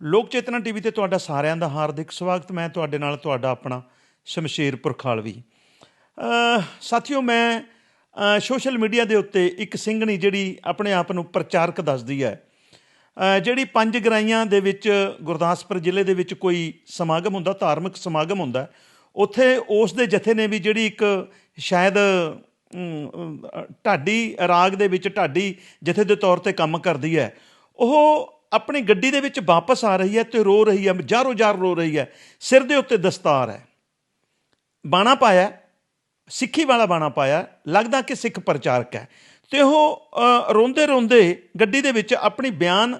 ਲੋਕ ਚੇਤਨਾ ਟੀਵੀ ਤੇ ਤੁਹਾਡਾ ਸਾਰਿਆਂ ਦਾ ਹਾਰਦਿਕ ਸਵਾਗਤ। ਮੈਂ ਤੁਹਾਡੇ ਨਾਲ ਤੁਹਾਡਾ ਆਪਣਾ ਸ਼ਮਸ਼ੇਰਪੁਰ ਖਾਲਵੀ ਅ, ਸਾਥੀਓ ਮੈਂ ਸੋਸ਼ਲ ਮੀਡੀਆ ਦੇ ਉੱਤੇ ਇੱਕ ਸਿੰਘਣੀ ਜਿਹੜੀ ਆਪਣੇ ਆਪ ਨੂੰ ਪ੍ਰਚਾਰਕ ਦੱਸਦੀ ਹੈ। ਜਿਹੜੀ ਪੰਜ ਗਰਾਈਆਂ ਦੇ ਵਿੱਚ ਗੁਰਦਾਸਪੁਰ ਜ਼ਿਲ੍ਹੇ ਦੇ ਵਿੱਚ ਕੋਈ ਸਮਾਗਮ ਹੁੰਦਾ ਧਾਰਮਿਕ ਸਮਾਗਮ ਹੁੰਦਾ ਉੱਥੇ ਉਸ ਦੇ ਜਥੇ ਨੇ ਵੀ ਜਿਹੜੀ ਇੱਕ ਸ਼ਾਇਦ ਢਾਡੀ ਰਾਗ ਦੇ ਵਿੱਚ ਢਾਡੀ ਜਥੇ ਦੇ ਤੌਰ ਤੇ ਕੰਮ ਕਰਦੀ ਹੈ। ਉਹ ਆਪਣੀ ਗੱਡੀ ਦੇ ਵਿੱਚ ਵਾਪਸ ਆ ਰਹੀ ਹੈ ਤੇ ਰੋ ਰਹੀ ਹੈ ਜਾਰੋ ਜਾਰ ਰੋ ਰਹੀ ਹੈ। ਸਿਰ ਦੇ ਉੱਤੇ ਦਸਤਾਰ ਹੈ। ਬਾਣਾ ਪਾਇਆ ਸਿੱਖੀ ਵਾਲਾ ਬਾਣਾ ਪਾਇਆ ਲੱਗਦਾ ਕਿ ਸਿੱਖ ਪ੍ਰਚਾਰਕ ਹੈ। ਤੇ ਉਹ ਰੋਂਦੇ ਰੋਂਦੇ ਗੱਡੀ ਦੇ ਵਿੱਚ ਆਪਣੀ ਬਿਆਨ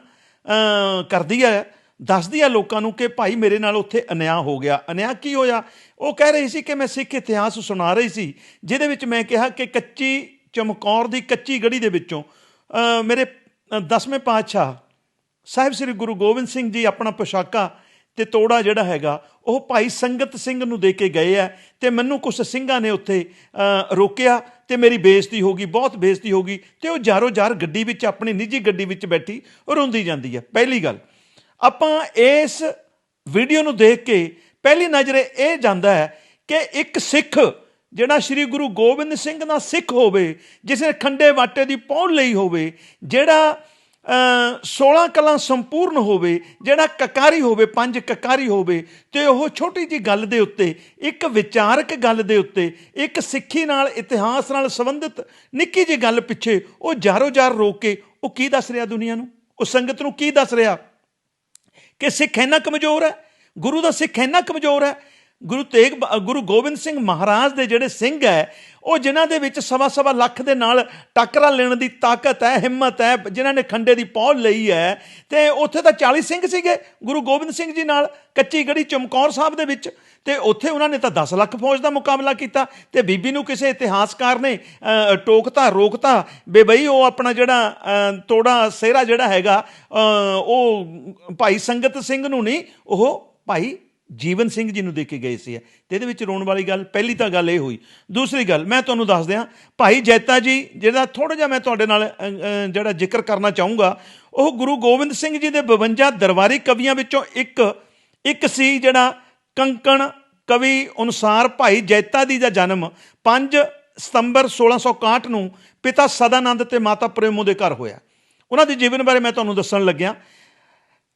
ਕਰਦੀ ਹੈ ਦੱਸਦੀ ਹੈ ਲੋਕਾਂ ਨੂੰ ਕਿ ਭਾਈ ਮੇਰੇ ਨਾਲ ਉੱਥੇ ਅਨਿਆਂ ਹੋ ਗਿਆ। ਅਨਿਆਂ ਕੀ ਹੋਇਆ? ਉਹ ਕਹਿ ਰਹੀ ਸੀ ਕਿ ਮੈਂ ਸਿੱਖ ਇਤਿਹਾਸ ਸੁਣਾ ਰਹੀ ਸੀ ਜਿਹਦੇ ਵਿੱਚ ਮੈਂ ਕਿਹਾ ਕਿ ਕੱਚੀ ਚਮਕੌਰ ਦੀ ਕੱਚੀ ਗੜੀ ਦੇ ਵਿੱਚੋਂ ਮੇਰੇ ਅ, ਦਸਵੇਂ ਪਾਤਸ਼ਾਹ ਸਾਹਿਬ ਸ੍ਰੀ ਗੁਰੂ ਗੋਬਿੰਦ ਸਿੰਘ ਜੀ ਆਪਣਾ ਪੋਸ਼ਾਕਾ ਤੇ ਤੋੜਾ ਜਿਹੜਾ ਹੈਗਾ, ਉਹ ਭਾਈ ਸੰਗਤ ਸਿੰਘ ਨੂੰ ਦੇ ਕੇ ਗਏ ਆ ਤੇ ਮੈਨੂੰ ਕੁਝ ਸਿੰਘਾਂ ਨੇ ਉੱਥੇ ਰੋਕਿਆ ਤੇ ਮੇਰੀ ਬੇਇੱਜ਼ਤੀ ਹੋ ਗਈ, ਬਹੁਤ ਬੇਇੱਜ਼ਤੀ ਹੋ ਗਈ ਤੇ ਉਹ ਜਾਰੋ ਜਾਰ ਗੱਡੀ ਵਿੱਚ, ਆਪਣੀ ਨਿੱਜੀ ਗੱਡੀ ਵਿੱਚ ਬੈਠੀ ਰੋਂਦੀ ਜਾਂਦੀ ਹੈ ਪਹਿਲੀ ਗੱਲ, ਆਪਾਂ ਇਸ ਵੀਡੀਓ ਨੂੰ ਦੇਖ ਕੇ ਪਹਿਲੀ ਨਜ਼ਰੇ ਇਹ ਜਾਂਦਾ ਹੈ ਕਿ ਇੱਕ ਸਿੱਖ ਜਿਹੜਾ ਸ੍ਰੀ ਗੁਰੂ ਗੋਬਿੰਦ ਸਿੰਘ ਦਾ ਸਿੱਖ ਹੋਵੇ, ਜਿਸ ਨੇ ਖੰਡੇ ਵਾਟੇ ਦੀ ਪਹੁੰਚ ਲਈ ਹੋਵੇ, ਜਿਹੜਾ 16 ਕਲਾਂ ਸੰਪੂਰਨ ਹੋਵੇ, ਜਿਹੜਾ ਕਕਾਰੀ ਹੋਵੇ, ਪੰਜ ਕਕਾਰੀ ਹੋਵੇ, ਤੇ ਉਹ ਛੋਟੀ ਜੀ ਗੱਲ ਦੇ ਉੱਤੇ, ਇੱਕ ਵਿਚਾਰਕ ਗੱਲ ਦੇ ਉੱਤੇ, ਇੱਕ ਸਿੱਖੀ ਨਾਲ, ਇਤਿਹਾਸ ਨਾਲ ਸੰਬੰਧਿਤ ਨਿੱਕੀ ਜੀ ਗੱਲ ਪਿੱਛੇ, ਉਹ ਜਾਰੋ ਜਾਰ ਰੋਕ ਕੇ, ਉਹ ਕੀ ਦੱਸ ਰਿਹਾ ਦੁਨੀਆ ਨੂੰ? ਉਹ ਸੰਗਤ ਨੂੰ ਕੀ ਦੱਸ ਰਿਹਾ? ਕਿ ਸਿੱਖ ਇੰਨਾ ਕਮਜ਼ੋਰ ਹੈ? ਗੁਰੂ ਦਾ ਸਿੱਖ ਇੰਨਾ ਕਮਜ਼ੋਰ ਹੈ ਗੁਰੂ ਤੇਗ ਬ- ਗੁਰੂ ਗੋਬਿੰਦ ਸਿੰਘ ਮਹਾਰਾਜ ਦੇ ਜਿਹੜੇ ਸਿੰਘ ਹੈ, ਉਹ ਜਿਨ੍ਹਾਂ ਦੇ ਵਿੱਚ ਸਵਾ ਸਵਾ ਲੱਖ ਦੇ ਨਾਲ ਟੱਕਰਾ ਲੈਣ ਦੀ ਤਾਕਤ ਹੈ, ਹਿੰਮਤ ਹੈ, ਜਿਨ੍ਹਾਂ ਨੇ ਖੰਡੇ ਦੀ ਪੌਲ ਲਈ ਹੈ, ਤੇ ਉੱਥੇ ਤਾਂ 40 ਸਿੰਘ ਸੀਗੇ ਗੁਰੂ ਗੋਬਿੰਦ ਸਿੰਘ ਜੀ ਨਾਲ, ਕੱਚੀ ਗੜੀ ਚਮਕੌਰ ਸਾਹਿਬ ਦੇ ਵਿੱਚ, ਤੇ ਉੱਥੇ ਉਹਨਾਂ ਨੇ ਤਾਂ 10 ਲੱਖ ਫੌਜ ਦਾ ਮੁਕਾਬਲਾ ਕੀਤਾ, ਤੇ ਬੀਬੀ ਨੂੰ ਕਿਸੇ ਇਤਿਹਾਸਕਾਰ ਨੇ ਟੋਕਤਾ, ਰੋਕਤਾ ਬੇ ਬਈ ਉਹ ਆਪਣਾ ਜਿਹੜਾ ਤੋੜਾ ਸਿਹਰਾ ਜਿਹੜਾ ਹੈਗਾ ਉਹ ਭਾਈ ਸੰਗਤ ਸਿੰਘ ਨੂੰ ਨਹੀਂ, ਉਹ ਭਾਈ ਜੀਵਨ ਸਿੰਘ ਜੀ ਨੂੰ ਦੇ ਕੇ ਗਏ ਸੀ। ਤੇ ਇਹਦੇ ਵਿੱਚ ਰੋਣ ਵਾਲੀ ਗੱਲ, ਪਹਿਲੀ ਤਾਂ ਗੱਲ ਇਹ ਹੋਈ। ਦੂਸਰੀ ਗੱਲ, ਮੈਂ ਤੁਹਾਨੂੰ ਦੱਸ ਦਿਆਂ ਭਾਈ ਜੈਤਾ ਜੀ, ਜਿਹੜਾ ਥੋੜਾ ਜਿਹਾ ਮੈਂ ਤੁਹਾਡੇ ਨਾਲ ਜਿਹੜਾ ਜ਼ਿਕਰ ਕਰਨਾ ਚਾਹੂੰਗਾ, ਉਹ ਗੁਰੂ ਗੋਬਿੰਦ ਸਿੰਘ ਜੀ ਦੇ 52 ਦਰਬਾਰੀ ਕਵੀਆਂ ਵਿੱਚੋਂ ਇੱਕ ਇੱਕ ਸੀ ਜਿਹੜਾ ਕੰਕਣ ਕਵੀ ਅਨੁਸਾਰ ਭਾਈ ਜੈਤਾ ਜੀ ਦਾ ਜਨਮ 5 ਸਤੰਬਰ 1661 ਨੂੰ ਪਿਤਾ ਸਦਾਨੰਦ ਤੇ ਮਾਤਾ ਪ੍ਰੇਮੋ ਦੇ ਘਰ ਹੋਇਆ। ਉਹਨਾਂ ਦੇ ਜੀਵਨ ਬਾਰੇ ਮੈਂ ਤੁਹਾਨੂੰ ਦੱਸਣ ਲੱਗਿਆ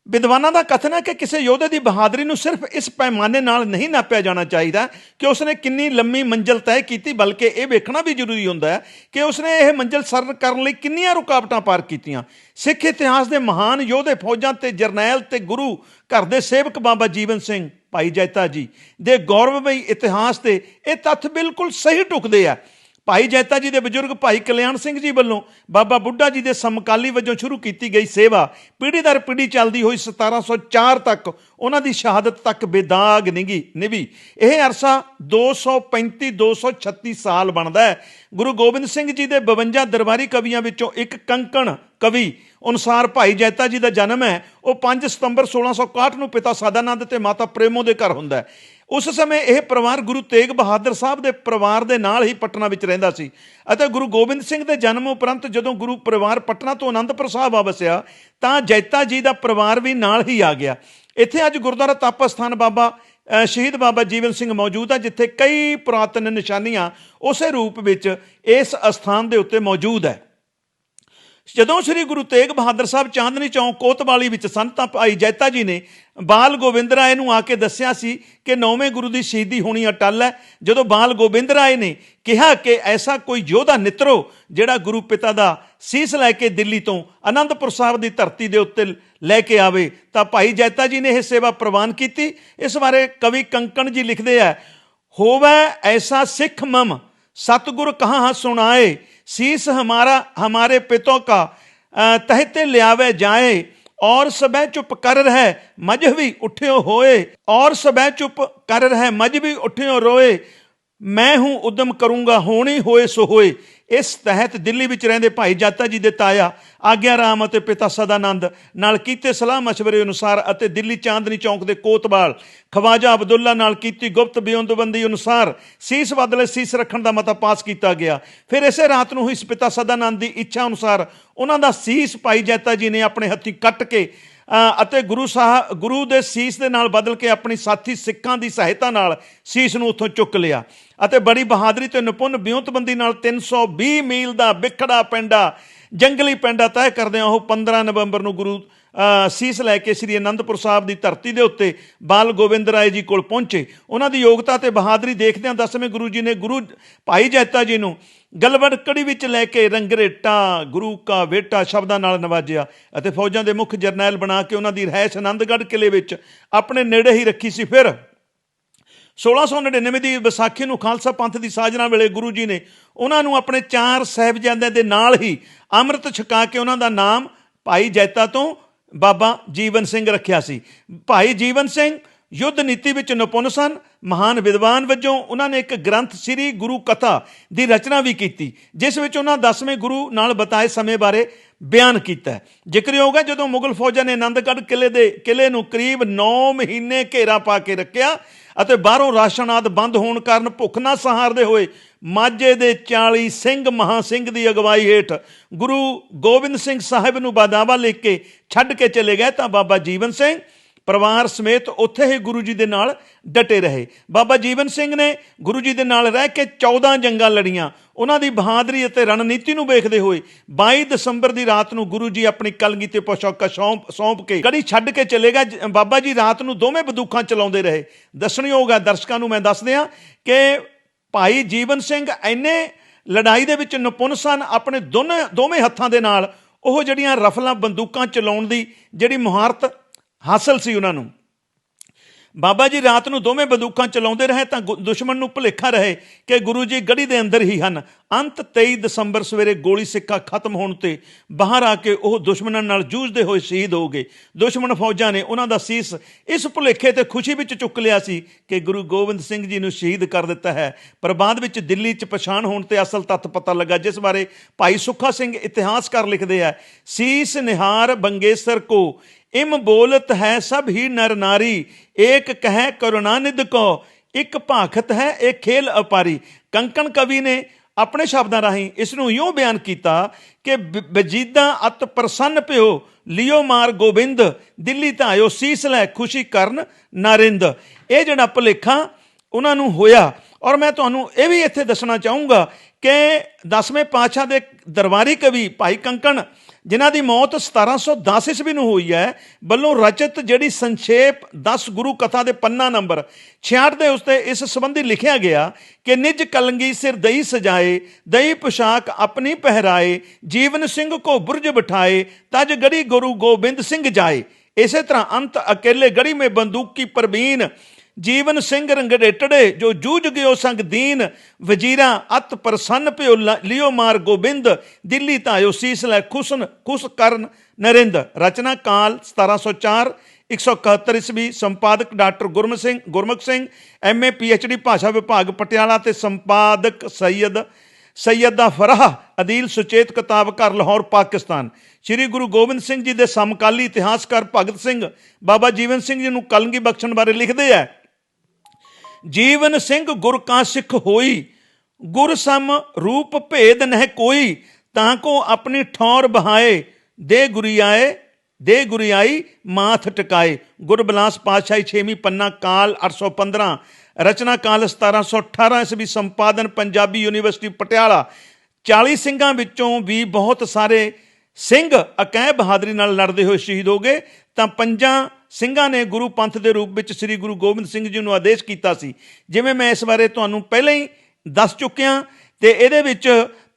ਵਿਦਵਾਨਾਂ ਦਾ ਕਥਨ ਹੈ ਕਿ ਕਿਸੇ ਯੋਧੇ ਦੀ ਬਹਾਦਰੀ ਨੂੰ ਸਿਰਫ ਇਸ ਪੈਮਾਨੇ ਨਾਲ ਨਹੀਂ ਨਾਪਿਆ ਜਾਣਾ ਚਾਹੀਦਾ ਕਿ ਉਸਨੇ ਕਿੰਨੀ ਲੰਮੀ ਮੰਜ਼ਿਲ ਤੈਅ ਕੀਤੀ, ਬਲਕਿ ਇਹ ਵੇਖਣਾ ਵੀ ਜ਼ਰੂਰੀ ਹੁੰਦਾ ਹੈ ਕਿ ਉਸਨੇ ਇਹ ਮੰਜ਼ਿਲ ਸਰ ਕਰਨ ਲਈ ਕਿੰਨੀਆਂ ਰੁਕਾਵਟਾਂ ਪਾਰ ਕੀਤੀਆਂ। ਸਿੱਖ ਇਤਿਹਾਸ ਦੇ ਮਹਾਨ ਯੋਧੇ ਫੌਜਾਂ ਤੇ ਜਰਨੈਲ ਤੇ ਗੁਰੂ, ਘਰ ਦੇ ਸੇਵਕ ਬਾਬਾ ਜੀਵਨ ਸਿੰਘ, ਭਾਈ ਜੈਤਾ ਜੀ ਦੇ ਗੌਰਵਮਈ ਇਤਿਹਾਸ ਤੇ ਇਹ ਤੱਥ ਬਿਲਕੁਲ ਸਹੀ ਟੁਕਦੇ ਆ। ਭਾਈ ਜੈਤਾ ਜੀ ਦੇ ਬਜ਼ੁਰਗ ਭਾਈ ਕਲਿਆਣ ਸਿੰਘ ਜੀ ਵੱਲੋਂ ਬਾਬਾ ਬੁੱਢਾ ਜੀ ਦੇ ਸਮਕਾਲੀ ਵਜੋਂ ਸ਼ੁਰੂ ਕੀਤੀ ਗਈ ਸੇਵਾ। ਪੀੜ੍ਹੀ ਦਰ ਪੀੜ੍ਹੀ ਚੱਲਦੀ ਹੋਈ 1704 ਤੱਕ ਉਹਨਾਂ ਦੀ ਸ਼ਹਾਦਤ ਤੱਕ ਬੇਦਾਗ ਨਿਗੀ, ਨਿਭੀ। ਇਹ ਅਰਸਾ 235 236 ਸਾਲ ਬਣਦਾ ਹੈ। ਗੁਰੂ ਗੋਬਿੰਦ ਸਿੰਘ ਜੀ ਦੇ 52 ਦਰਬਾਰੀ ਕਵੀਆਂ ਵਿੱਚੋਂ ਇੱਕ ਕੰਕਣ ਕਵੀ ਅਨੁਸਾਰ ਭਾਈ ਜੈਤਾ ਜੀ ਦਾ ਜਨਮ ਹੈ। ਉਹ 5 ਸਤੰਬਰ 1661 ਨੂੰ ਪਿਤਾ ਸਾਦਾਨੰਦ ਤੇ ਮਾਤਾ ਪ੍ਰੇਮੋ ਦੇ ਘਰ ਹੁੰਦਾ ਹੈ। ਉਸ ਸਮੇਂ ਇਹ ਪਰਿਵਾਰ ਗੁਰੂ ਤੇਗ ਬਹਾਦਰ ਸਾਹਿਬ ਦੇ ਪਰਿਵਾਰ ਦੇ ਨਾਲ ਹੀ ਪਟਨਾ ਵਿੱਚ ਰਹਿੰਦਾ ਸੀ ਅਤੇ ਗੁਰੂ ਗੋਬਿੰਦ ਸਿੰਘ ਦੇ ਜਨਮ ਉਪਰੰਤ ਜਦੋਂ ਗੁਰੂ ਪਰਿਵਾਰ ਪਟਨਾ ਤੋਂ ਆਨੰਦਪੁਰ ਸਾਹਿਬ ਆ ਵਸਿਆ ਤਾਂ ਜੈਤਾ ਜੀ ਦਾ ਪਰਿਵਾਰ ਵੀ ਨਾਲ ਹੀ ਆ ਗਿਆ। ਇੱਥੇ ਅੱਜ ਗੁਰਦੁਆਰਾ ਤਪ ਸਥਾਨ ਬਾਬਾ ਸ਼ਹੀਦ ਬਾਬਾ ਜੀਵਨ ਸਿੰਘ ਮੌਜੂਦ ਹੈ ਜਿੱਥੇ ਕਈ ਪੁਰਾਤਨ ਨਿਸ਼ਾਨੀਆਂ ਉਸੇ ਰੂਪ ਵਿੱਚ ਇਸ ਅਸਥਾਨ ਦੇ ਉੱਤੇ ਮੌਜੂਦ ਹੈ। ਜਦੋਂ ਸ੍ਰੀ ਗੁਰੂ ਤੇਗ ਬਹਾਦਰ ਸਾਹਿਬ ਚਾਂਦਨੀ ਚੌਂਕ ਕੋਤਵਾਲੀ ਵਿੱਚ ਸੰਤਾਂ ਭਾਈ ਜੈਤਾ ਜੀ ਨੇ ਬਾਲ ਗੋਬਿੰਦ ਰਾਏ ਨੂੰ ਆ ਕੇ ਦੱਸਿਆ ਸੀ ਕਿ ਨੌਵੇਂ ਗੁਰੂ ਦੀ ਸ਼ਹੀਦੀ ਹੋਣੀ ਅਟਲ ਹੈ। ਜਦੋਂ ਬਾਲ ਗੋਬਿੰਦ ਰਾਏ ਨੇ ਕਿਹਾ ਕਿ ਐਸਾ ਕੋਈ ਯੋਧਾ ਨਿਤਰੋ ਜਿਹੜਾ ਗੁਰੂ ਪਿਤਾ ਦਾ ਸੀਸ ਲੈ ਕੇ ਦਿੱਲੀ ਤੋਂ ਅਨੰਦਪੁਰ ਸਾਹਿਬ ਦੀ ਧਰਤੀ ਦੇ ਉੱਤੇ ਲੈ ਕੇ ਆਵੇ, ਤਾਂ ਭਾਈ ਜੈਤਾ ਜੀ ਨੇ ਇਹ ਸੇਵਾ ਪ੍ਰਵਾਨ ਕੀਤੀ। ਇਸ ਬਾਰੇ ਕਵੀ ਕੰਕਣ ਜੀ ਲਿਖਦੇ ਆ, ਹੋਵੇ ਐਸਾ ਸਿੱਖ ਮਮ, ਸਤਗੁਰ ਕਹਾਂ ਸੁਣਾਏ शीस हमारा, हमारे पितों का तहते लियावे जाए, और सबह चुप कर रहे मजहबी उठ्यो होए, और सब चुप कर रहे मजहबी उठ्यो रोए ਮੈਂ ਹੂੰ ਉਦਮ ਕਰੂੰਗਾ, ਹੋਣੀ ਹੋਏ ਸੋ ਹੋਏ। ਇਸ ਤਹਿਤ ਦਿੱਲੀ ਵਿੱਚ ਰਹਿੰਦੇ ਭਾਈ ਜਾਤਾ ਜੀ ਦੇ ਤਾਇਆ, ਆਗਿਆ ਰਾਮ ਅਤੇ ਪਿਤਾ ਸਦਾਨੰਦ, ਨਾਲ ਕੀਤੇ ਸਲਾਹ مشਵਰੇ ਅਨੁਸਾਰ ਅਤੇ ਦਿੱਲੀ ਚਾਂਦਨੀ ਚੌਂਕ ਦੇ ਕੋਤਵਾਲ, ਖਵਾਜਾ ਅਬਦੁੱਲਾ ਨਾਲ ਕੀਤੀ ਗੁਪਤ ਬਿਉਂਦਬੰਦੀ ਅਨੁਸਾਰ ਸੀਸ ਬਦਲੇ ਸੀਸ ਰੱਖਣ ਦਾ ਮਤਾ ਪਾਸ ਕੀਤਾ ਗਿਆ। ਫਿਰ ਇਸੇ ਰਾਤ ਨੂੰ ਇਸ ਪਿਤਾ ਸਦਾਨੰਦ ਦੀ ਇੱਛਾ ਅਨੁਸਾਰ ਉਹਨਾਂ ਦਾ ਸੀਸ ਭਾਈ ਜਾਤਾ ਜੀ ਨੇ ਆਪਣੇ ਹੱਥੀਂ ਕੱਟ ਕੇ ਅਤੇ ਗੁਰੂ ਸਾਹਿਬ, ਗੁਰੂ ਦੇ ਸੀਸ ਦੇ ਨਾਲ ਬਦਲ ਕੇ ਆਪਣੀ ਸਾਥੀ ਸਿੱਖਾਂ ਦੀ ਸਹਾਇਤਾ ਨਾਲ ਸੀਸ ਨੂੰ ਉੱਥੋਂ ਚੁੱਕ ਲਿਆ। ਅਤੇ ਬੜੀ ਬਹਾਦਰੀ ਤੇ ਨਿਪੁੰਨ ਬਿਉਂਤਬੰਦੀ ਨਾਲ 320 ਮੀਲ ਦਾ ਵਿਖੜਾ ਪਿੰਡਾ ਜੰਗਲੀ ਪੈਂਡਾ ਤੈਅ ਕਰਦਿਆਂ ਉਹ 15 ਨਵੰਬਰ ਨੂੰ ਗੁਰੂ ਸੀਸ ਲੈ ਕੇ ਸ੍ਰੀ ਅਨੰਦਪੁਰ ਸਾਹਿਬ ਦੀ ਧਰਤੀ ਦੇ ਉੱਤੇ ਬਾਲ ਗੋਬਿੰਦ ਰਾਏ ਜੀ ਕੋਲ ਪਹੁੰਚੇ। ਉਹਨਾਂ ਦੀ ਯੋਗਤਾ ਤੇ ਬਹਾਦਰੀ ਦੇਖਦਿਆਂ ਦਸਵੇਂ ਗੁਰੂ ਜੀ ਨੇ ਗੁਰੂ ਭਾਈ ਜੈਤਾ ਜੀ ਨੂੰ ਗਲਵੜ ਕੜੀ ਵਿੱਚ ਲੈ ਕੇ ਰੰਗਰੇਟਾ, ਗੁਰੂ ਕਾ ਵੇਟਾ ਸ਼ਬਦਾਂ ਨਾਲ ਨਵਾਜਿਆ ਅਤੇ ਫੌਜਾਂ ਦੇ ਮੁੱਖ ਜਰਨੈਲ ਬਣਾ ਕੇ ਉਹਨਾਂ ਦੀ ਰਹਿائش ਆਨੰਦਗੜ੍ਹ ਕਿਲੇ ਵਿੱਚ ਆਪਣੇ ਨੇੜੇ ਹੀ ਰੱਖੀ ਸੀ। ਫਿਰ 1699 ਦੀ ਵਿਸਾਖੀ ਨੂੰ ਖਾਲਸਾ ਪੰਥ ਦੀ ਸਾਜਨਾ ਵੇਲੇ ਗੁਰੂ ਜੀ ਨੇ ਉਹਨਾਂ ਨੂੰ ਆਪਣੇ ਚਾਰ ਸਾਹਿਬਜ਼ਾਦਿਆਂ ਦੇ ਨਾਲ ਹੀ ਅੰਮ੍ਰਿਤ ਛਕਾ ਕੇ ਉਹਨਾਂ ਦਾ ਨਾਮ ਭਾਈ ਜੈਤਾ ਤੋਂ ਬਾਬਾ ਜੀਵਨ ਸਿੰਘ ਰੱਖਿਆ ਸੀ। ਭਾਈ ਜੀਵਨ ਸਿੰਘ ਯੁੱਧ ਨੀਤੀ ਵਿੱਚ ਨਿਪੁੰਨ ਸਨ। ਮਹਾਨ ਵਿਦਵਾਨ ਵਜੋਂ ਉਹਨਾਂ ਨੇ ਇੱਕ ਗ੍ਰੰਥ ਸ੍ਰੀ ਗੁਰੂ ਕਥਾ ਦੀ ਰਚਨਾ ਵੀ ਕੀਤੀ, ਜਿਸ ਵਿੱਚ ਉਹਨਾਂ ਦਸਵੇਂ ਗੁਰੂ ਨਾਲ ਬਤਾਏ ਸਮੇਂ ਬਾਰੇ ਬਿਆਨ ਕੀਤਾ ਜ਼ਿਕਰਯੋਗ ਹੈ ਜਦੋਂ ਮੁਗਲ ਫੌਜਾਂ ਨੇ ਆਨੰਦਗੜ੍ਹ ਕਿਲੇ ਦੇ ਕਿਲੇ ਨੂੰ ਕਰੀਬ 9 ਮਹੀਨੇ ਘੇਰਾ ਪਾ ਕੇ ਰੱਖਿਆ ਅਤੇ ਬਾਹਰੋਂ ਰਾਸ਼ਨ ਆਦ ਬੰਦ ਹੋਣ ਕਾਰਨ ਭੁੱਖ ਨਾ ਸਹਾਰਦੇ ਹੋਏ ਮਾਝੇ ਦੇ 40 ਸਿੰਘ ਮਹਾ ਸਿੰਘ ਦੀ ਅਗਵਾਈ ਹੇਠ ਗੁਰੂ ਗੋਬਿੰਦ ਸਿੰਘ ਸਾਹਿਬ ਨੂੰ ਬਾਦਾਵਾ ਲਿਖ ਕੇ ਛੱਡ ਕੇ ਚਲੇ ਗਏ। ਤਾਂ ਬਾਬਾ ਜੀਵਨ ਸਿੰਘ ਪਰਿਵਾਰ ਸਮੇਤ ਉੱਥੇ ਹੀ ਗੁਰੂ ਜੀ ਦੇ ਨਾਲ ਡਟੇ ਰਹੇ। ਬਾਬਾ ਜੀਵਨ ਸਿੰਘ ਨੇ ਗੁਰੂ ਜੀ ਦੇ ਨਾਲ ਰਹਿ ਕੇ 14 ਜੰਗਾਂ ਲੜੀਆਂ। ਉਹਨਾਂ ਦੀ ਬਹਾਦਰੀ ਅਤੇ ਰਣਨੀਤੀ ਨੂੰ ਵੇਖਦੇ ਹੋਏ 22 ਦਸੰਬਰ ਦੀ ਰਾਤ ਨੂੰ ਗੁਰੂ ਜੀ ਆਪਣੀ ਕਲਗੀ ਤੇ ਪੋਸ਼ਾਕਾ ਸੌਂਪ ਸੌਂਪ ਕੇ ਕੜੀ ਛੱਡ ਕੇ ਚਲੇਗਾ ਬਾਬਾ ਜੀ ਰਾਤ ਨੂੰ ਦੋਵੇਂ ਬੰਦੂਕਾਂ ਚਲਾਉਂਦੇ ਰਹੇ। ਦੱਸਣਯੋਗ ਹੈ ਦਰਸ਼ਕਾਂ ਨੂੰ ਮੈਂ ਦੱਸ ਦਿਆਂ ਕਿ ਭਾਈ ਜੀਵਨ ਸਿੰਘ ਐਨੇ ਲੜਾਈ ਦੇ ਵਿੱਚ ਨਿਪੁੰਨ ਸਨ। ਆਪਣੇ ਦੋਨੇ, ਦੋਵੇਂ ਹੱਥਾਂ ਦੇ ਨਾਲ ਉਹ ਜਿਹੜੀਆਂ ਰਫਲਾਂ ਬੰਦੂਕਾਂ ਚਲਾਉਣ ਦੀ ਜਿਹੜੀ ਮੁਹਾਰਤ ਹਾਸਲ ਸੀ ਉਹਨਾਂ ਨੂੰ। ਬਾਬਾ ਜੀ ਰਾਤ ਨੂੰ ਦੋਵੇਂ ਬੰਦੂਕਾਂ ਚਲਾਉਂਦੇ ਰਹੇ ਤਾਂ ਗੁ- ਦੁਸ਼ਮਣ ਨੂੰ ਭੁਲੇਖਾ ਰਹੇ ਕਿ ਗੁਰੂ ਜੀ ਗੜੀ ਦੇ ਅੰਦਰ ਹੀ ਹਨ। ਅੰਤ 23 ਦਸੰਬਰ ਸਵੇਰੇ ਗੋਲੀ ਸਿੱਕਾ ਖਤਮ ਹੋਣ ਤੇ ਬਾਹਰ ਆ ਕੇ ਉਹ ਦੁਸ਼ਮਣਾਂ ਨਾਲ ਜੂਝਦੇ ਹੋਏ ਸ਼ਹੀਦ ਹੋ ਗਏ। ਦੁਸ਼ਮਣ ਫੌਜਾਂ ਨੇ ਉਹਨਾਂ ਦਾ ਸੀਸ ਇਸ ਭੁਲੇਖੇ ਤੇ ਖੁਸ਼ੀ ਵਿੱਚ ਚੁੱਕ ਲਿਆ ਸੀ ਕਿ ਗੁਰੂ ਗੋਬਿੰਦ ਸਿੰਘ ਜੀ ਨੂੰ ਸ਼ਹੀਦ ਕਰ ਦਿੱਤਾ ਹੈ। ਪਰ ਬਾਅਦ ਵਿੱਚ ਦਿੱਲੀ 'ਚ ਪਛਾਣ ਹੋਣ ਤੇ ਅਸਲ ਤੱਥ ਪਤਾ ਲੱਗਾ, ਜਿਸ ਬਾਰੇ ਭਾਈ ਸੁੱਖਾ ਸਿੰਘ ਇਤਿਹਾਸਕਾਰ ਲਿਖਦੇ ਆ, ਸੀਸ ਨਿਹਾਰ ਬੰਗੇਸਰ ਕੋ, ਇਮ ਬੋਲਤ ਹੈ ਸਭ ਹੀ ਨਰ ਨਾਰੀ, ਏਕ ਕਹਿ ਕਰੁਣਾਨਿਧ ਕੋ, ਇੱਕ ਭਾਖਤ ਹੈ ਇਹ ਖੇਲ ਅਪਾਰੀ। ਕੰਕਣ ਕਵੀ ਨੇ ਆਪਣੇ ਸ਼ਬਦਾਂ ਰਾਹੀਂ ਇਸ ਨੂੰ ਇਉਂ ਬਿਆਨ ਕੀਤਾ ਕਿ ਬਜੀਦਾਂ ਅਤ ਪ੍ਰਸੰਨ ਪਿਓ ਲਿਓ ਮਾਰ ਗੋਬਿੰਦ, ਦਿੱਲੀ ਧਾਇਓ ਸੀਸ ਲੈ ਖੁਸ਼ੀ ਕਰਨ ਨਰਿੰਦ। ਇਹ ਜਿਹੜਾ ਭੁਲੇਖਾ ਉਹਨਾਂ ਨੂੰ ਹੋਇਆ, ਔਰ ਮੈਂ ਤੁਹਾਨੂੰ ਇਹ ਵੀ ਇੱਥੇ ਦੱਸਣਾ ਚਾਹੂੰਗਾ ਕਿ ਦਸਵੇਂ ਪਾਤਸ਼ਾਹ ਦੇ ਦਰਬਾਰੀ ਕਵੀ ਭਾਈ ਕੰਕਣ ਜਿਨ੍ਹਾਂ ਦੀ ਮੌਤ 1710 ਈਸਵੀ ਨੂੰ ਹੋਈ ਹੈ, ਵੱਲੋਂ ਰਚਿਤ ਜਿਹੜੀ ਸੰਖੇਪ 10 ਗੁਰੂ ਕਥਾ ਦੇ ਪੰਨਾ ਨੰਬਰ 66 ਦੇ ਉੱਤੇ ਇਸ ਸੰਬੰਧੀ ਲਿਖਿਆ ਗਿਆ ਕਿ ਨਿਜ ਕਲੰਗੀ ਸਿਰ ਦਈ ਸਜਾਏ, ਦਈ ਪੁਸ਼ਾਕ ਆਪਣੀ ਪਹਿਰਾਏ, ਜੀਵਨ ਸਿੰਘ ਕੋ ਬੁਰਜ ਬਿਠਾਏ, ਤਜ ਗੜੀ ਗੁਰੂ ਗੋਬਿੰਦ ਸਿੰਘ ਜਾਏ। ਇਸੇ ਤਰ੍ਹਾਂ ਅੰਤ ਅਕੇਲੇ ਗੜੀ ਮੇ ਬੰਦੂਕ ਕੀ ਪ੍ਰਬੀਨ ਜੀਵਨ ਸਿੰਘ ਰੰਗੜੇਟੜੇ ਜੋ ਜੂਝ ਗਿਓ ਸੰਗ ਦੀਨ, ਵਜ਼ੀਰਾ ਅਤ ਪ੍ਰਸੰਨ ਪਿਓ ਲ- ਲਿਓ ਮਾਰ ਗੋਬਿੰਦ, ਦਿੱਲੀ ਧਾਇਓ ਸੀਸ ਲੈ ਖੁਸਨ, ਖੁਸ ਕਰਨ ਨਰਿੰਦ। ਰਚਨਾ ਕਾਲ 1704 171 ਈਸਵੀ, ਸੰਪਾਦਕ ਡਾਕਟਰ ਗੁਰਮ ਸਿੰਘ, ਗੁਰਮੁਖ ਸਿੰਘ ਐਮਏ ਪੀਐਚਡੀ ਭਾਸ਼ਾ ਵਿਭਾਗ ਪਟਿਆਲਾ ਤੇ ਸੰਪਾਦਕ ਸੈਯਦ ਸੈਯਦ ਦਾ ਫਰਾਹ, ਅਦੀਲ ਸੁਚੇਤ ਕਿਤਾਬ ਘਰ ਲਾਹੌਰ, ਪਾਕਿਸਤਾਨ। ਸ੍ਰੀ ਗੁਰੂ ਗੋਬਿੰਦ ਸਿੰਘ ਜੀ ਦੇ ਸਮਕਾਲੀ ਇਤਿਹਾਸਕਾਰ ਭਗਤ ਸਿੰਘ, ਬਾਬਾ ਜੀਵਨ ਸਿੰਘ ਜੀ ਨੂੰ ਕਲਗੀ ਬਖਸ਼ਣ ਬਾਰੇ ਲਿਖਦੇ ਆ ਜੀਵਨ ਸਿੰਘ ਗੁਰ ਕਾ ਸਿੱਖ ਹੋਈ, ਗੁਰ ਸਮ ਰੂਪ ਭੇਦ ਨਹਿ ਕੋਈ, ਤਾਂ ਕੋ ਆਪਣੀ ਠੌਰ ਬਹਾਏ, ਦੇ ਗੁਰੀਆਏ ਦੇ ਗੁਰੀਆਈ ਮਾਥ ਟਿਕਾਏ। ਗੁਰਬਲਾਸ ਪਾਤਸ਼ਾਹੀ 6ਵੀਂ ਪੰਨਾ ਕਾਲ 815 ਰਚਨਾ ਕਾਲ 1718 ਈਸਵੀ ਸੰਪਾਦਨ, ਪੰਜਾਬੀ ਯੂਨੀਵਰਸਿਟੀ ਪਟਿਆਲਾ। 40 ਸਿੰਘਾਂ ਵਿੱਚੋਂ ਵੀ ਬਹੁਤ ਸਾਰੇ ਸਿੰਘ ਅਕੈ ਬਹਾਦਰੀ ਨਾਲ ਲੜਦੇ ਹੋਏ ਸ਼ਹੀਦ ਹੋ ਗਏ। ਤਾਂ ਪੰਜਾਂ ਸਿੰਘਾਂ ਨੇ ਗੁਰੂ ਪੰਥ ਦੇ ਰੂਪ ਵਿੱਚ ਸ੍ਰੀ ਗੁਰੂ ਗੋਬਿੰਦ ਸਿੰਘ ਜੀ ਨੂੰ ਆਦੇਸ਼ ਕੀਤਾ ਸੀ। ਜਿਵੇਂ ਮੈਂ ਇਸ ਬਾਰੇ ਤੁਹਾਨੂੰ ਪਹਿਲਾਂ ਹੀ ਦੱਸ ਚੁੱਕਿਆ ਤੇ ਇਹਦੇ ਵਿੱਚ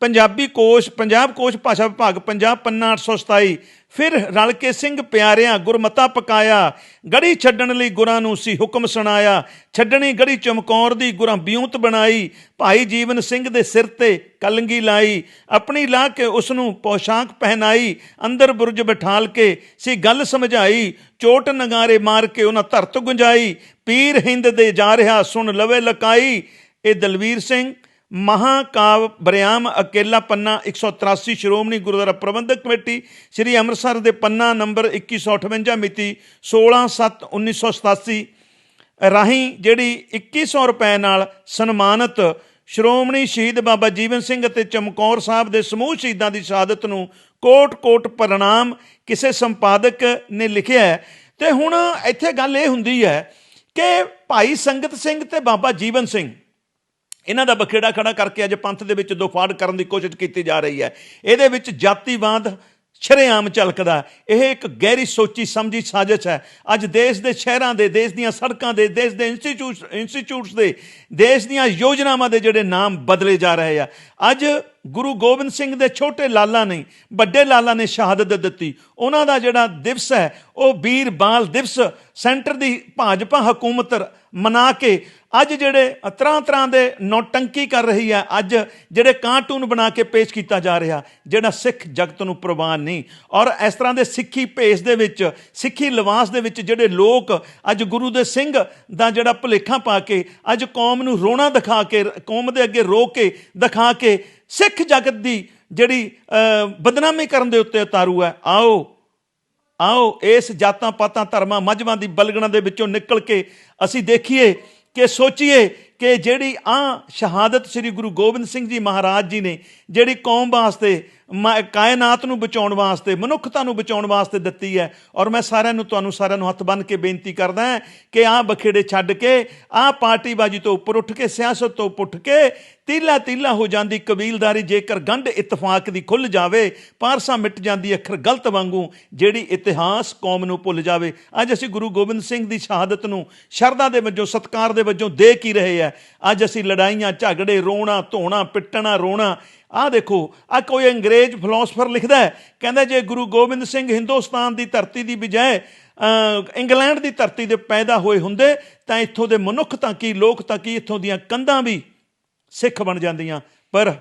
ਪੰਜਾਬੀ ਕੋਸ਼, ਪੰਜਾਬ ਕੋਸ਼ ਭਾਸ਼ਾ ਵਿਭਾਗ, ਪੰਜਾਬ ਪੰਨਾ 827 ਫਿਰ ਰਲ ਕੇ ਸਿੰਘ ਪਿਆਰਿਆਂ ਗੁਰਮਤਾ ਪਕਾਇਆ। ਗੜੀ ਛੱਡਣ ਲਈ ਗੁਰਾਂ ਨੂੰ ਸੀ ਹੁਕਮ ਸੁਣਾਇਆ। ਛੱਡਣੀ ਗੜੀ ਚਮਕੌਰ ਦੀ ਗੁਰਾਂ ਬਿਉਂਤ ਬਣਾਈ। ਭਾਈ ਜੀਵਨ ਸਿੰਘ ਦੇ ਸਿਰ ਤੇ ਕਲੰਗੀ ਲਾਈ। ਆਪਣੀ ਲਾ ਕੇ ਉਸ ਨੂੰ ਪੋਸ਼ਾਕ ਪਹਿਨਾਈ। ਅੰਦਰ ਬੁਰਜ ਬਿਠਾਲ ਕੇ ਸੀ ਗੱਲ ਸਮਝਾਈ। ਚੋਟ ਨਗਾਰੇ ਮਾਰ ਕੇ ਉਹਨਾਂ ਧਰਤ ਗੁੰਜਾਈ। ਪੀਰ ਹਿੰਦ ਦੇ ਜਾ ਰਿਹਾ ਸੁਣ ਲਵੇ ਲਕਾਈ। ਇਹ ਦਲਵੀਰ ਸਿੰਘ ਮਹਾਕਾਵ ਬਰਿਆਮ ਅਕੇਲਾ ਪੰਨਾ 183 ਸ਼੍ਰੋਮਣੀ ਗੁਰਦੁਆਰਾ ਪ੍ਰਬੰਧਕ ਕਮੇਟੀ ਸ੍ਰੀ ਅੰਮ੍ਰਿਤਸਰ ਦੇ ਪੰਨਾ ਨੰਬਰ 2158 ਮਿਤੀ 16/7/1987 ਰਾਹੀਂ ਜਿਹੜੀ 2100 ਰੁਪਏ ਨਾਲ ਸਨਮਾਨਿਤ ਸ਼੍ਰੋਮਣੀ ਸ਼ਹੀਦ ਬਾਬਾ ਜੀਵਨ ਸਿੰਘ ਅਤੇ ਚਮਕੌਰ ਸਾਹਿਬ ਦੇ ਸਮੂਹ ਸ਼ਹੀਦਾਂ ਦੀ ਸ਼ਹਾਦਤ ਨੂੰ ਕੋਟ-ਕੋਟ ਪ੍ਰਣਾਮ ਕਿਸੇ ਸੰਪਾਦਕ ਨੇ ਲਿਖਿਆ ਹੈ। ਤੇ ਹੁਣ ਇੱਥੇ ਗੱਲ ਇਹ ਹੁੰਦੀ ਹੈ ਕਿ ਭਾਈ ਸੰਗਤ ਸਿੰਘ ਤੇ ਬਾਬਾ ਜੀਵਨ ਸਿੰਘ ਇਹਨਾਂ ਦਾ ਬਖੇੜਾ ਖੜਾ ਕਰਕੇ ਅੱਜ ਪੰਥ ਦੇ ਵਿੱਚ ਦੋਫਾੜ ਕਰਨ ਦੀ ਕੋਸ਼ਿਸ਼ ਕੀਤੀ ਜਾ ਰਹੀ ਹੈ। ਇਹਦੇ ਵਿੱਚ ਜਾਤੀਵਾਦ ਸ਼ਰੇਆਮ ਝਲਕਦਾ ਇਹ ਇੱਕ ਗਹਿਰੀ ਸੋਚੀ, ਸਮਝੀ ਸਾਜ਼ਿਸ਼ ਹੈ। ਅੱਜ ਦੇਸ਼ ਦੇ ਸ਼ਹਿਰਾਂ ਦੇ, ਦੇਸ਼ ਦੀਆਂ ਸੜਕਾਂ ਦੇ, ਦੇਸ਼ ਦੇ ਇੰਸਟੀਚਿਊਟ ਇੰਸਟੀਚਿਊਟਸ ਦੇ, ਦੇਸ਼ ਦੀਆਂ ਯੋਜਨਾਵਾਂ ਦੇ ਜਿਹੜੇ ਨਾਮ ਬਦਲੇ ਜਾ ਰਹੇ ਆ। ਅੱਜ ਗੁਰੂ ਗੋਬਿੰਦ ਸਿੰਘ ਦੇ ਛੋਟੇ ਲਾਲਾ ਨੇ, ਵੱਡੇ ਲਾਲਾ ਨੇ ਸ਼ਹਾਦਤ ਦਿੱਤੀ। ਉਹਨਾਂ ਦਾ ਜਿਹੜਾ ਦਿਵਸ ਹੈ, ਉਹ ਵੀਰ ਬਾਲ ਦਿਵਸ, ਸੈਂਟਰ ਦੀ ਭਾਜਪਾ ਹਕੂਮਤ ਮਨਾ ਕੇ ਅੱਜ ਜਿਹੜੇ ਤਰ੍ਹਾਂ ਤਰ੍ਹਾਂ ਦੇ ਨੌਟੰਕੀ ਕਰ ਰਹੀ ਹੈ, ਅੱਜ ਜਿਹੜੇ ਕਾਰਟੂਨ ਬਣਾ ਕੇ ਪੇਸ਼ ਕੀਤਾ ਜਾ ਰਿਹਾ, ਜਿਹੜਾ ਸਿੱਖ ਜਗਤ ਨੂੰ ਪ੍ਰਵਾਨ ਨਹੀਂ। ਔਰ ਇਸ ਤਰ੍ਹਾਂ ਦੇ ਸਿੱਖੀ ਭੇਸ ਦੇ ਵਿੱਚ, ਸਿੱਖੀ ਲਿਬਾਸ ਦੇ ਵਿੱਚ ਜਿਹੜੇ ਲੋਕ, ਅੱਜ ਗੁਰੂ ਦੇ ਸਿੰਘ ਦਾ ਜਿਹੜਾ ਭੁਲੇਖਾ ਪਾ ਕੇ, ਅੱਜ ਕੌਮ ਨੂੰ ਰੋਣਾ ਦਿਖਾ ਕੇ ਕੌਮ ਦੇ ਅੱਗੇ ਰੋ ਕੇ, ਦਿਖਾ ਕੇ ਸਿੱਖ ਜਗਤ ਦੀ ਜਿਹੜੀ ਅਹ, ਬਦਨਾਮੀ ਕਰਨ ਦੇ ਉੱਤੇ ਉਤਾਰੂ ਹੈ। ਆਓ ਆਓ ਇਸ ਜਾਤਾਂ ਪਾਤਾਂ ਧਰਮਾਂ ਮਜ਼ਮਾਂ ਦੀ ਬਲਗਣਾ ਦੇ ਵਿੱਚੋਂ ਨਿਕਲ ਕੇ ਅਸੀਂ ਦੇਖੀਏ ਕਿ ਸੋਚੀਏ ਕਿ ਜਿਹੜੀ ਆ ਸ਼ਹਾਦਤ ਸ੍ਰੀ ਗੁਰੂ ਗੋਬਿੰਦ ਸਿੰਘ ਜੀ ਮਹਾਰਾਜ ਜੀ ਨੇ, ਜਿਹੜੀ ਕੌਮ ਵਾਸਤੇ ਮ- ਕਾਇਨਾਤ ਨੂੰ ਬਚਾਉਣ ਵਾਸਤੇ, ਮਨੁੱਖਤਾ ਨੂੰ ਬਚਾਉਣ ਵਾਸਤੇ ਦਿੱਤੀ ਹੈ। ਔਰ ਮੈਂ ਸਾਰਿਆਂ ਨੂੰ, ਤੁਹਾਨੂੰ ਸਾਰਿਆਂ ਨੂੰ ਹੱਥ ਬੰਨ੍ਹ ਕੇ ਬੇਨਤੀ ਕਰਦਾ ਹਾਂ ਕਿ ਆਹ ਬਖੇੜੇ ਛੱਡ ਕੇ, ਆਹ ਪਾਰਟੀਬਾਜੀ ਤੋਂ ਉੱਪਰ ਉੱਠ ਕੇ, ਸਿਆਸਤ ਤੋਂ ਉੱਠ ਕੇ ਤੀਲਾ ਤੀਲਾ ਹੋ ਜਾਂਦੀ ਕਬੀਲਦਾਰੀ ਜੇਕਰ ਗੰਢ ਇਤਫਾਕ ਦੀ ਖੁੱਲ ਜਾਵੇ, ਪਾਰਸਾ ਮਿਟ ਜਾਂਦੀ ਅੱਖਰ ਗਲਤ ਵਾਂਗੂ, ਜਿਹੜੀ ਇਤਿਹਾਸ ਕੌਮ ਨੂੰ ਭੁੱਲ ਜਾਵੇ। ਅੱਜ ਅਸੀਂ ਗੁਰੂ ਗੋਬਿੰਦ ਸਿੰਘ ਦੀ ਸ਼ਹਾਦਤ ਨੂੰ ਸ਼ਰਧਾ ਦੇ ਵਜੋਂ, ਸਤਕਾਰ ਦੇ ਵਜੋਂ ਦੇ ਕੀ ਰਹੇ ਆ ਅੱਜ ਅਸੀਂ ਲੜਾਈਆਂ ਝਗੜੇ ਰੋਣਾ ਧੋਣਾ ਪਿੱਟਣਾ ਰੋਣਾ। ਆਹ ਦੇਖੋ ਆ ਕੋਈ ਅੰਗਰੇਜ਼ ਫਿਲਾਸਫਰ ਲਿਖਦਾ ਹੈ ਕਹਿੰਦਾ ਜੇ ਗੁਰੂ ਗੋਬਿੰਦ ਸਿੰਘ ਹਿੰਦੁਸਤਾਨ ਦੀ ਧਰਤੀ ਦੀ ਬਜਾਏ ਅਹ, ਇੰਗਲੈਂਡ ਦੀ ਧਰਤੀ ਦੇ ਪੈਦਾ ਹੋਏ ਹੁੰਦੇ ਤਾਂ ਇੱਥੋਂ ਦੇ ਮਨੁੱਖ ਤਾਂ ਕੀ ਲੋਕ ਤਾਂ ਕੀ ਇੱਥੋਂ ਦੀਆਂ ਕੰਧਾਂ ਵੀ ਸਿੱਖ ਬਣ ਜਾਂਦੀਆਂ। ਪਰ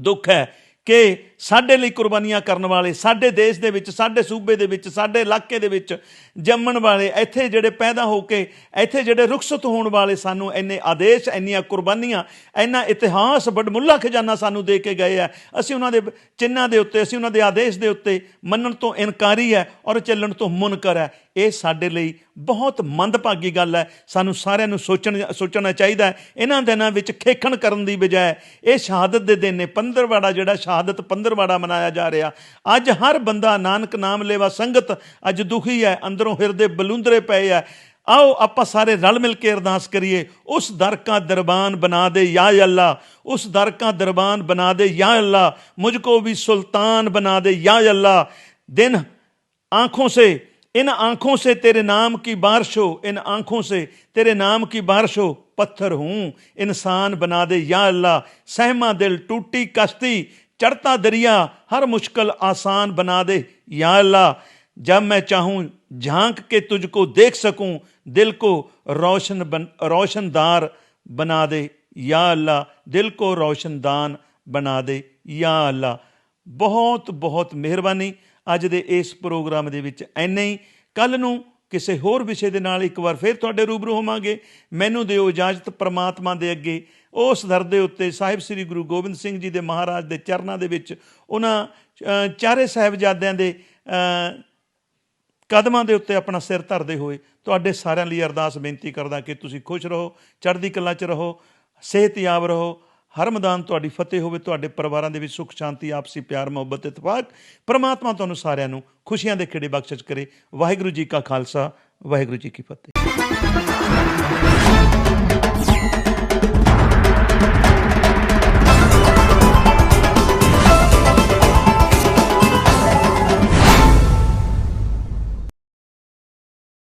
ਦੁੱਖ ਹੈ ਕਿ ਸਾਡੇ ਲਈ ਕੁਰਬਾਨੀਆਂ ਕਰਨ ਵਾਲੇ, ਸਾਡੇ ਦੇਸ਼ ਦੇ ਵਿੱਚ, ਸਾਡੇ ਸੂਬੇ ਦੇ ਵਿੱਚ, ਸਾਡੇ ਇਲਾਕੇ ਦੇ ਵਿੱਚ ਜੰਮਣ ਵਾਲੇ, ਇੱਥੇ ਜਿਹੜੇ ਪੈਦਾ ਹੋ ਕੇ, ਇੱਥੇ ਜਿਹੜੇ ਰੁਖਸਤ ਹੋਣ ਵਾਲੇ ਸਾਨੂੰ ਇੰਨੇ ਆਦੇਸ਼, ਇੰਨੀਆਂ ਕੁਰਬਾਨੀਆਂ, ਇੰਨਾ ਇਤਿਹਾਸ ਬੜਮੁੱਲਾ ਖਜ਼ਾਨਾ ਸਾਨੂੰ ਦੇ ਕੇ ਗਏ ਆ। ਅਸੀਂ ਉਹਨਾਂ ਦੇ ਚਿੰਨਾਂ ਦੇ ਉੱਤੇ, ਅਸੀਂ ਉਹਨਾਂ ਦੇ ਆਦੇਸ਼ ਦੇ ਉੱਤੇ ਮੰਨਣ ਤੋਂ ਇਨਕਾਰੀ ਹੈ ਔਰ ਚੱਲਣ ਤੋਂ ਮੁਨਕਰ ਹੈ। ਇਹ ਸਾਡੇ ਲਈ ਬਹੁਤ ਮੰਦਭਾਗੀ ਗੱਲ ਹੈ। ਸਾਨੂੰ ਸਾਰਿਆਂ ਨੂੰ ਸੋਚਣ ਸੋਚਣਾ ਚਾਹੀਦਾ ਹੈ। ਇਹਨਾਂ ਦਿਨਾਂ ਵਿੱਚ ਖੇਖਣ ਕਰਨ ਦੀ ਬਜਾਏ ਇਹ ਸ਼ਹਾਦਤ ਦੇ ਦਿਨ ਨੇ, ਪੰਦਰਵਾੜਾ ਜਿਹੜਾ ਸ਼ਹਾਦਤ ਪੰਦਰਵਾੜਾ ਮਨਾਇਆ ਜਾ ਰਿਹਾ। ਅੱਜ ਹਰ ਬੰਦਾ ਨਾਨਕ ਨਾਮ ਲੇਵਾ ਸੰਗਤ, ਅੱਜ ਦੁਖੀ ਹੈ, ਅੰਦਰੋਂ ਹਿਰਦੇ ਬਲੁੰਦਰੇ ਪਏ ਆ ਆਓ ਆਪਾਂ ਸਾਰੇ ਰਲ ਮਿਲ ਕੇ ਅਰਦਾਸ ਕਰੀਏ, ਉਸ ਦਰ ਕਾ ਦਰਬਾਨ ਬਣਾ ਦੇ ਯਾ ਅੱਲਾ, ਉਸ ਦਰ ਕਾ ਦਰਬਾਨ ਬਣਾ ਦੇ ਯਾ ਅੱਲਾ, ਮੁਝ ਕੋ ਵੀ ਸੁਲਤਾਨ ਬਣਾ ਦੇ ਯਾ ਅੱਲਾ। ਦਿਨ ਆਂਖੋਂ ਸੇ इन आँखों से तेरे नाम की बारिश हो, इन आँखों से तेरे नाम की बारिश हो, पत्थर हूँ, इंसान बना दे, या अल्लाह, सहमा दिल, टूटी कश्ती, चढ़ता दरिया, हर मुश्किल आसान बना दे, या अल्लाह, जब मैं चाहूँ झाँक के तुझको देख सकूँ, दिल को रोशन बन, रोशनदार बना दे, या अल्लाह, दिल को रोशनदान बना दे, या अल्लाह। बहुत बहुत मेहरबानी। ਅੱਜ ਦੇ ਇਸ ਪ੍ਰੋਗਰਾਮ ਦੇ ਵਿੱਚ ਐਨੇ ਹੀ। ਕੱਲ ਨੂੰ ਕਿਸੇ ਹੋਰ ਵਿਸ਼ੇ ਦੇ ਨਾਲ ਇੱਕ ਵਾਰ ਫਿਰ ਤੁਹਾਡੇ ਰੂਬਰੂ ਹੋਵਾਂਗੇ। ਮੈਨੂੰ ਦਿਓ ਇਜਾਜ਼ਤ ਪ੍ਰਮਾਤਮਾ ਦੇ ਅੱਗੇ। ਉਸ ਦਰ ਦੇ ਉੱਤੇ ਸਾਹਿਬ ਸ੍ਰੀ ਗੁਰੂ ਗੋਬਿੰਦ ਸਿੰਘ ਜੀ ਦੇ ਮਹਾਰਾਜ ਦੇ ਚਰਨਾਂ ਦੇ ਵਿੱਚ ਉਹਨਾਂ ਅ, ਚਾਰੇ ਸਾਹਿਬਜ਼ਾਦਿਆਂ ਦੇ ਕਦਮਾਂ ਦੇ ਉੱਤੇ ਆਪਣਾ ਸਿਰ ਧਰਦੇ ਹੋਏ ਤੁਹਾਡੇ ਸਾਰਿਆਂ ਲਈ ਅਰਦਾਸ ਬੇਨਤੀ ਕਰਦਾ ਕਿ ਤੁਸੀਂ ਖੁਸ਼ ਰਹੋ ਚੜ੍ਹਦੀ ਕਲਾ 'ਚ ਰਹੋ ਸਿਹਤਯਾਬ ਰਹੋ। ਹਰ ਮੈਦਾਨ ਤੁਹਾਡੀ ਫਤਿਹ ਹੋਵੇ, ਤੁਹਾਡੇ ਪਰਿਵਾਰਾਂ ਦੇ ਵਿੱਚ ਸੁਖ, ਸ਼ਾਂਤੀ, ਆਪਸੀ ਪਿਆਰ, ਮੁਹੱਬਤ ਇਤਫਾਕ ਪ੍ਰਮਾਤਮਾ ਤੁਹਾਨੂੰ ਸਾਰਿਆਂ ਨੂੰ ਖੁਸ਼ੀਆਂ ਦੇ ਖੇੜੇ ਬਖਸ਼ਿਸ਼ ਕਰੇ। ਵਾਹਿਗੁਰੂ ਜੀ ਕਾ ਖਾਲਸਾ, ਵਾਹਿਗੁਰੂ ਜੀ ਕੀ ਫਤਿਹ।